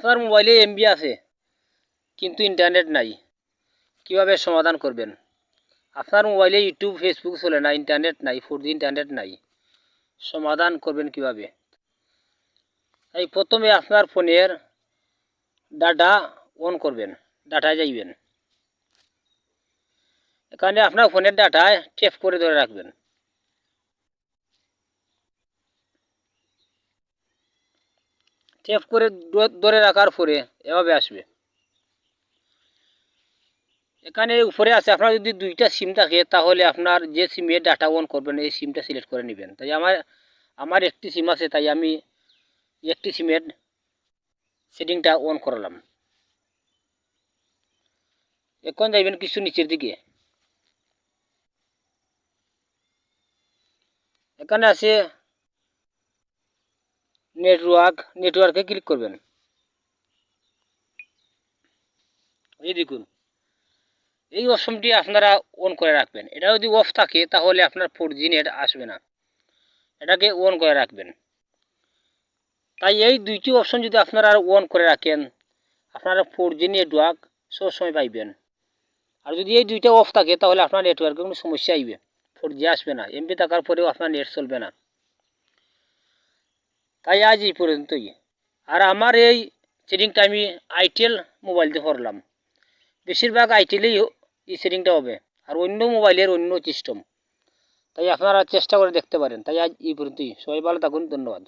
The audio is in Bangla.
আপনার মোবাইলে এমবি আছে, কিন্তু ইন্টারনেট নাই। কীভাবে সমাধান করবেন? আপনার মোবাইলে ইউটিউব ফেসবুক চলে না ইন্টারনেট নাই ফোর জি ইন্টারনেট নাই। সমাধান করবেন কীভাবে? এই প্রথমে আপনার ফোনের ডাটা অন করবেন ডাটায় যাইবেন। এখানে আপনার ফোনের ডাটায় টেপ করে ধরে রাখবেন। টেপ করে ধরে রাখার পরে এভাবে আসবে। এখানে উপরে আছে, আপনার যদি দুইটা সিম থাকে, তাহলে আপনার যে সিমে ডাটা অন করবেন, এই সিমটা সিলেক্ট করে নেবেন। তাই আমার আমার একটি সিম আছে, তাই আমি একটি সিমের সেটিংটা অন করালাম। এখন যাইবেন কিছু নিচের দিকে। এখানে আছে নেটওয়ার্ক নেটওয়ার্কে ক্লিক করবেন। এই দেখুন, এই অপশনটি আপনারা অন করে রাখবেন। এটা যদি অফ থাকে, তাহলে আপনার ফোর জি নেট আসবে না। এটাকে অন করে রাখবেন। তাই এই দুইটি অপশন যদি আপনারা অন করে রাখেন, আপনারা ফোর জি নেটওয়ার্ক সবসময় পাইবেন। আর যদি এই দুইটা অফ থাকে, তাহলে আপনার নেটওয়ার্কে কোনো সমস্যা আইবে। ফোর জি আসবে না। এমবি থাকার পরেও আপনার নেট চলবে না। তাই আজ এই পর্যন্তই। আর আমার এই সেটিংটা আমি আইটেল মোবাইল দিয়ে করলাম। বেশিরভাগ আইটেলেই এই সেটিংটা হবে। আর অন্য মোবাইলের অন্য সিস্টেম তাই আপনারা চেষ্টা করে দেখতে পারেন। তাই আজ এই পর্যন্তই। সবাই ভালো থাকুন। ধন্যবাদ।